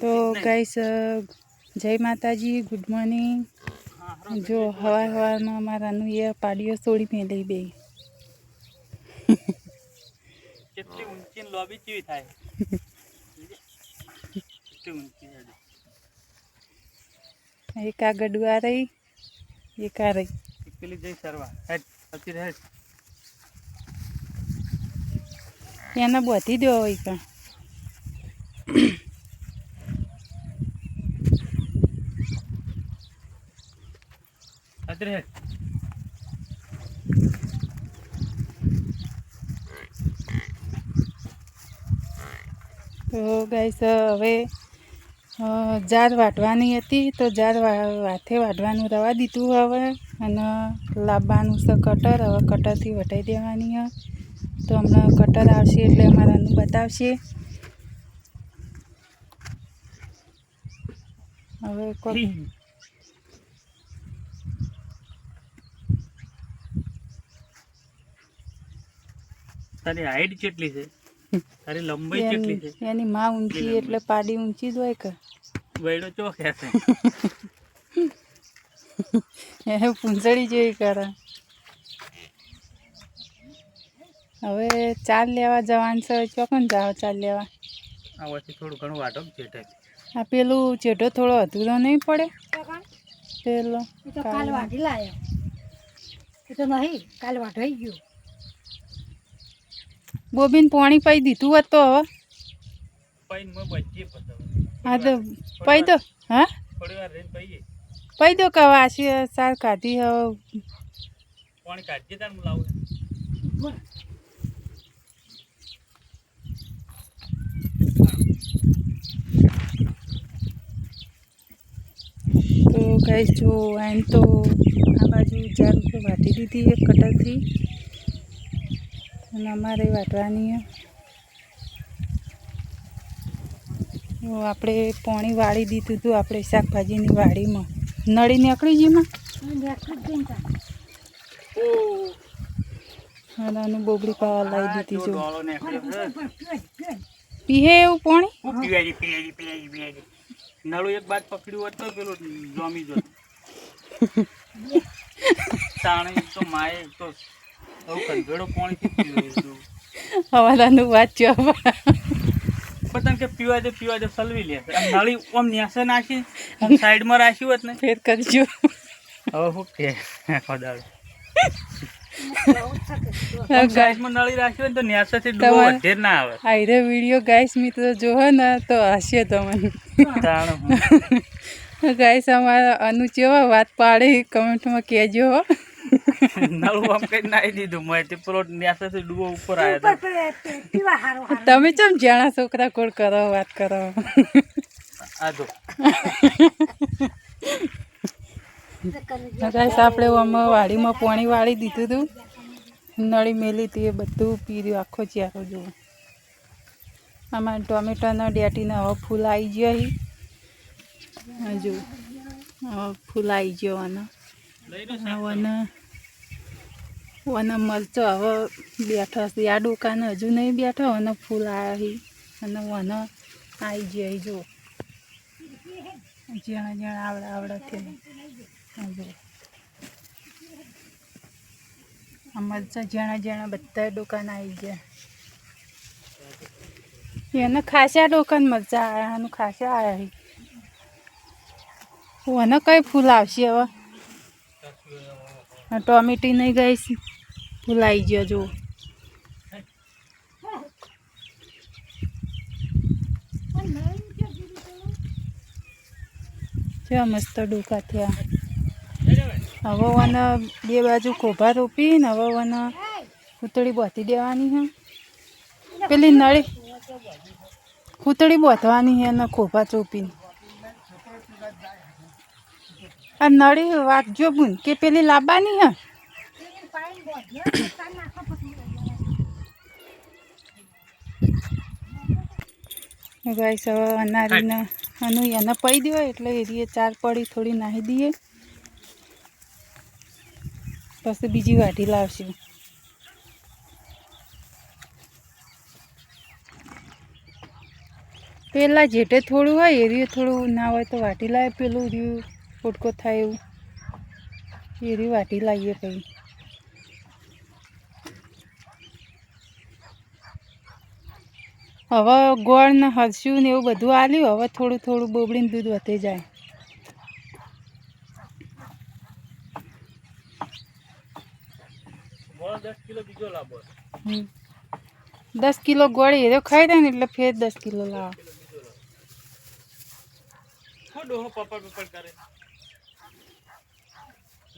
તો ગાઈસ જય માતાજી ગુડ મોર્નિંગ જો હવા હવારમાં અમારાનું એ પાડીઓ છોડી મેલી બે. કેટલી ઊંચી લોબી કેવી થાય. એક આ ગડું આ રહી એક આ રહી. પેલી જઈ સરવા. હેડ પછી હેડ. એને બોધી દો હોય કાં પછી હેડ તો ગાઈસ હવે જાર વાટવાની હતી તો જાર હાથે વાથે વાટવાનું રવા દીધું હવે અને લાવવાનું છે કટર હવે કટરથી વટાઈ દેવાની હ. તો હમણાં કટર આવશે એટલે અમારાનું બતાવશે. હવે કોઈ તારી હાઈટ કેટલી છે? તારી લંબાઈ કેટલી છે? એની- માં ઊંચી એટલે પાડી ઊંચી જ હોય કે. બૈડો ચો છે એ પૂંછડી જેવી કરે. હવે ચાલ લેવા જવાનું છે ચોકન જાઓ ચાલ લેવા. આ વચ્ચે થોડું ઘણું વાટો ચેટે? આ પેલું ચેટો થોડો અધૂરો નહીં પડે? પેલો કાલ વાઢી લાયો. એ તો નહીં કાલ વાઢાઈ ગયું. બોબીન પાણી પાઈ દીધું હોત તો. હવે હા તો પાઈ દો હા? પાઈ દો કે વાસી સાર કાઢી હવે પાણી કાઢજે તાર હું લાવું. તો ગાઈસ જો આમ તો આ બાજુ ચાર ઉપર વાટી દીધી એક કટરથી. અને અમારે વાટવાની. આપણે પાણી વાળી દીધું હતું આપણે શાકભાજીની વાડીમાં. નળી નીકળી ગઈ માં અને બોબડી પાવા લાવી દીધી જો પીહે એવું પાણી? નળું એક બાદ પકડ્યું હોત તો પેલું જોમી જોત. તાણે તો માએ તો આવું પાણી હવાલાનું વાત જો કે પીવા દે પીવા દે સલવી લે. નળી આમ ન્યાસે નાખી આમ સાઈડમાં રાખ્યું હોત ને. ફેર કરજો. હવે શું કે ખોદાડો ગાઈસ તો તો અમારા અનુ ચેવા વાત પાડે કમેન્ટમાં કહેજો હો. નળું આમ કઈ નાખી દીધું. મેં તે પેલો ન્યાસેથી ડૂબો ઉપર આવ્યો તમે ચમ જાણા છોકરા કોડ કરો વાત કરો? આ જો. ગાઈસ આપણે આમાં વાડીમાં પાણી વાળી દીધું હતું નળી મેલી હતી એ બધું પી રહ્યું આખો ચારો જુઓ. આમાં ટોમેટોના ડેટીના હવે ફૂલ આવી ગયા હી. હજુ હવે ફૂલ આવી ગયો આનો. વને વને મરચો હવે બેઠો છે. આ દુકાન હજુ નહીં બેઠો, અને ફૂલ આવ્યા હી અને વને આવી જાય જો. જ્યાં જ્યાં આવડે આવડે છે આ મરચા જ્યાં જ્યાં બધા દુકાન આવી ગયા. એને ખાસા દુકાન મરચા આવ્યા એનું ખાસા આવ્યા મને કઈ ફૂલ આવશે હવે? ટોમેટી નહીં ગઈ ભૂલાઈ ગયો જો છે મસ્ત ડોકા થયા. હવે વને બે બાજુ ખોભા રોપી ને હવે વને ખૂતળી બોતી દેવાની છે પેલી નળી ખૂતળી બોતવાની છે ને ખોભા ચોપીને. આ નળી વાગજો બુન, કે પેલી લાવવાની હે? ગાઈસ, હવે અનારીને આનું એને પડી દેવાય એટલે એરીએ ચાર પડી થોડી નાહી દઈએ. પછી બીજી વાટી લાવશું. પેલા જેટે થોડું હોય એરીએ થોડું ના હોય તો વાટી લાવે પેલું રહ્યું. ફોટકો થાય એવું. એ વાટી લાવીએ કઈ. હવે ગોળ ને હરસ્યું ને એવું બધું આલ્યું હવે થોડું થોડું બોબડીને દૂધ વધે જાય. દસ કિલો ગોળ એ ખાઈ દે ને એટલે ફેર દસ કિલો લાવો. ડોહો પપડ પપડ કરે?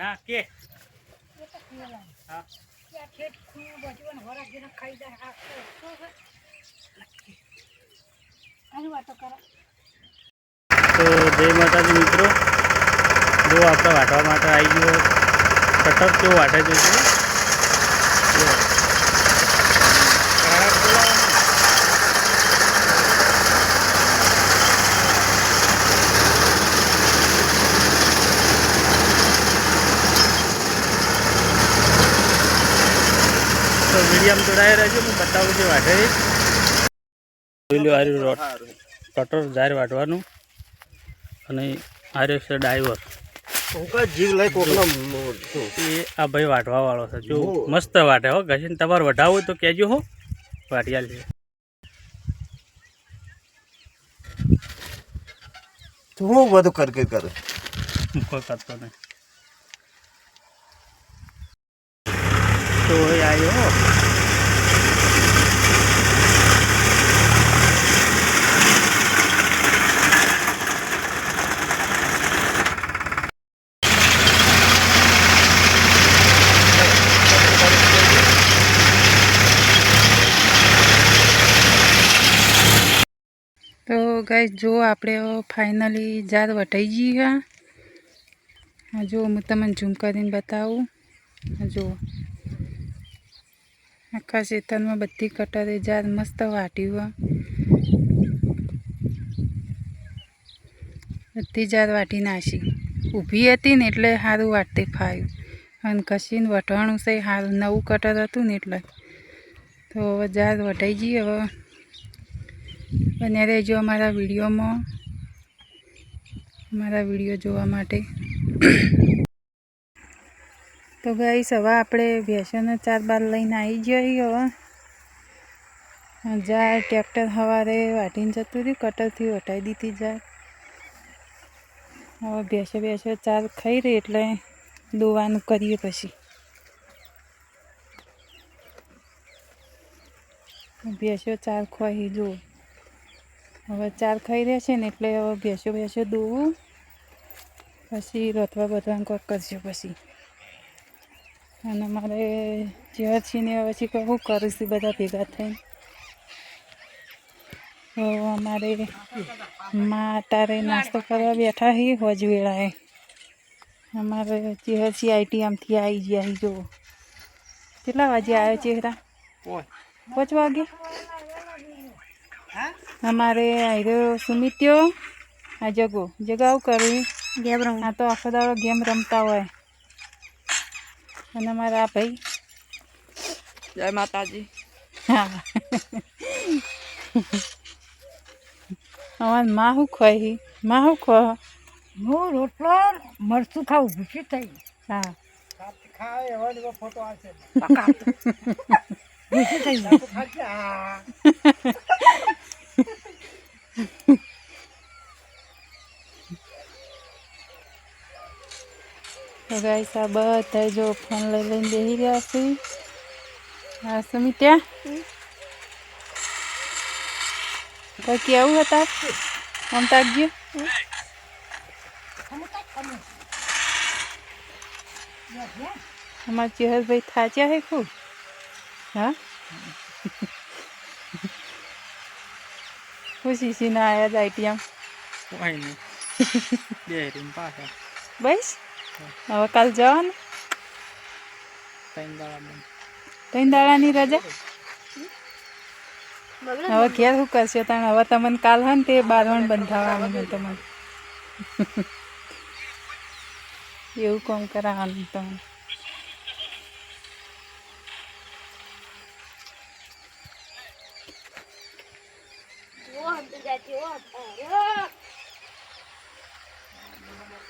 ના, કે. હા. તો જય માતાજી મિત્રો. જો આપણે વાટવા માટે આવી ગયો કટર કેવો વાટે છે જો. જો. કાળા બોલાવો ને. તો મીડિયમ જોડાઈ રહેજો હું બતાવું વાટે છે. લો આર્યું કટર જાહેર વાટવાનું. અને આર્યો છે ડાઈવર જીવ લઈ કોકનો એ આ ભાઈ વાટવા વાળો છે. જો મસ્ત વાટે હો. ઘસીને તમારે વઢાવું હોય તો કહેજો હો. વાટિયાલ છે તું હું બધું કર કર? કર કોઈ કરતો નહીં. તો એ આવ્યો હો જો આપણે ફાઇનલી જાત વટાઈ ગઈ હા. જો હું તમને ઝૂમ કરીને બતાવું. જો. આખા ચેતનમાં બધી કટરે જાત મસ્ત વાટ્યું બધી જાત વાટી નાસી. ઊભી હતી ને એટલે સારું વાટતી ફાયું. અને કશીને વટવાનું છે સારું નવું કટર હતું ને એટલે. તો હવે જાત વટાઈ ગઈ, હવે બને રહેજો અમારા વિડીયોમાં. અમારા વીડિયો જોવા માટે. તો ભાઈ હવે આપણે ભેંસોને ચાર બાર લઈને આવી જઈએ હવે. જા ટ્રેક્ટર સવારે વાટીને જતું રહ્યું કટરથી વટાઈ દીધી જા. હવે ભેંસો ભેંસો ચાર ખાઈ રહી એટલે દોવાનું કરીએ પછી. ભેંસો ચાર ખવાઈ જુઓ હવે ચાર ખાઈ રહ્યા છે ને એટલે હવે ભેંસો ભેંસો દોવું. પછી રોતવા બધવા કોક કરશે પછી. અને મારે જ્યાં છે ને પછી કહું કરીશું બધા ભેગા થઈને. તો અમારે માં તારે નાસ્તો કરવા બેઠા હી હોજ વેળાએ અમારે ચેહર આઈટી આમથી આવી ગયા જો કેટલા વાગે આવ્યો ચહેરા? પાંચ વાગે? અમારે આવ્યો સુમિત્યો આ જગો જગાવ કરી ગેમ રમવા આ તો આખો દાડો ગેમ રમતા હોય અને મારા ભાઈ જય માતાજી હા અમારમાં શું ખવાયમાં શું ખવા હું રોટલો મરચું ખાવું ભૂસી થઈ હા ભૂસી થઈ ગાઈસ આ બધા જો ફોન લઈ લઈને બેસી રહ્યા છે. હા, સુમિત્યા? કોઈ કેવું હતા મમતા તાકજો અમારા ચેહરભાઈ થાચ્યા હે ખૂબ. હા? ખુશી સી ના આયા દાઈટિયામ કોઈ નહીં. બે રીમ પાછા. બસ? હવે કાલ જવાનું? ત્રણ દાડા ત્રણ દાડાની રજા હવે ઘેર શું કરશો? તાણ હવે તમને કાલ હે ને તે બારવણ બંધાવવાનું છે તમને એવું કોમ કરાવવાનું તમને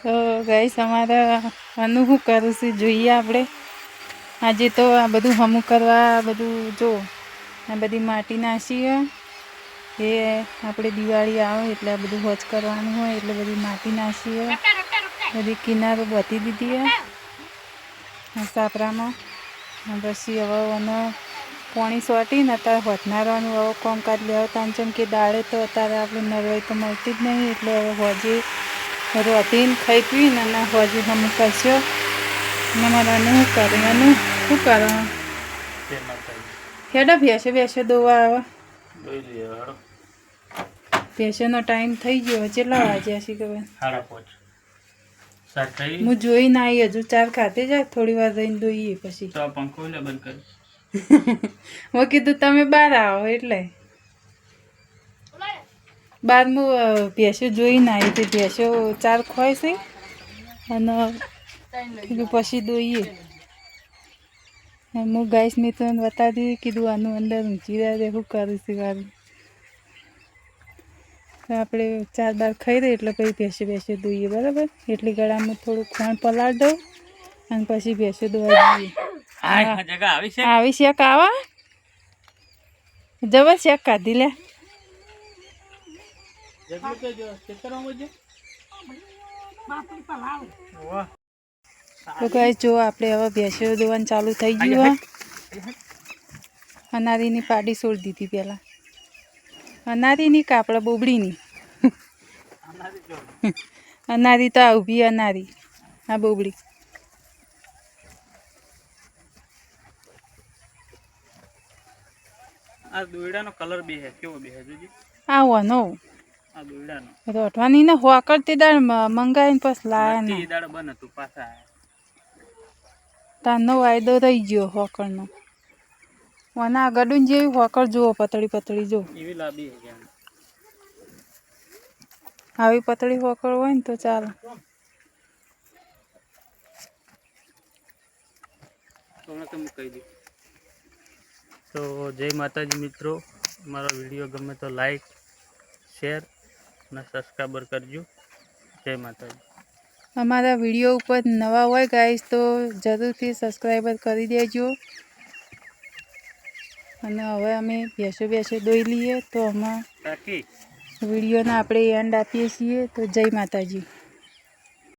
તો ગાઈસ અમારા આનું શું કરું છું? જોઈએ આપણે. આજે તો આ બધું હમું કરવા બધું જો, આ બધી માટી નાખીએ એ આપણે દિવાળી આવે એટલે આ બધું હોજ કરવાનું હોય, એટલે બધી માટી નાખીએ બધી કિનારો બધી દીધી સાપરામાં. પછી હવે અને પાણી સોટીને અત્યારે હોતનારવાનું હવે કામકાજ લેવા તાંચમ કે દાળે તો અત્યારે આપણે નરવાઈ તો મળતી જ નહીં એટલે હવે હોજી રોટીને ખાઈ પીને અને હોજી હમ કરશો. ને મારાનું શું કરે? અને શું કરો? હેડા ભેસે બેસે દોવા આવે. ભેંસોનો ટાઈમ થઈ ગયો. કેટલા વાગ્યા છે ખબર સાડા પાંચ. હું જોઈને આવી હજુ. ચાર ખાતે જાય થોડી વાર રહીને દોઈએ પછી. પંખો બંધ કરી. મેં કીધું, તમે બહાર આવો એટલે. બારમું હું ભેંસો જોઈને આવી હતી. ભેંસો ચાર ખોય છે. અને પછી દોઈએ હું ગાઈસ મિત્રોને બતાવી કીધું, આનું અંદર ઊંચી રહ્યા શું કરું છું વારું આપણે ચાર બાર ખાઈ દઈએ એટલે પછી ભેંસો ભેંસો દોઈએ બરાબર? એટલી ગળામાં થોડું ખાણ પલાળ દઉં અને પછી ભેંસો દોવા જગા આવી શેક આવા જબર શેક કાઢી લે. જો આપણે હવે ભેંસો દોવાનું ચાલુ થઈ ગયું અનારીની પાડી છોડી દીધી પહેલાં. અનારીની કાપડા બોબડીની? અનારી તો. ઊભી અનારી આ બોબડી. આ દોયડાનો કલર બે હે કેવો બે હે જોજી? આ વનો આ દોયડાનો રોટવાની ને હોકરતી દાળ મ- મંગાવીને લાયા ને. તે બન હતું પાછા આયા. વાયદો રહી ગયો હોકરનો વાના ગડું જેવી હોકર જુઓ પતળી પતળી જો. એવી લાંબી હે આવી પતળી હોકર હોય ને તો ચાલે. તો તો હું કહી દઉં. તો જય માતાજી મિત્રો. મારો વીડિયો ગમે તો લાઈક શેર અને સબસ્ક્રાઈબર કરજો. જય માતાજી. અમારા વીડિયો ઉપર નવા હોય ગાઈસ તો જરૂરથી સબસ્ક્રાઈબર કરી દેજો. અને હવે અમે બેસો બેસો દોઈ લઈએ તો અમારા વિડીયોના વિડીયોને આપણે એન્ડ આપીએ છીએ. તો જય માતાજી.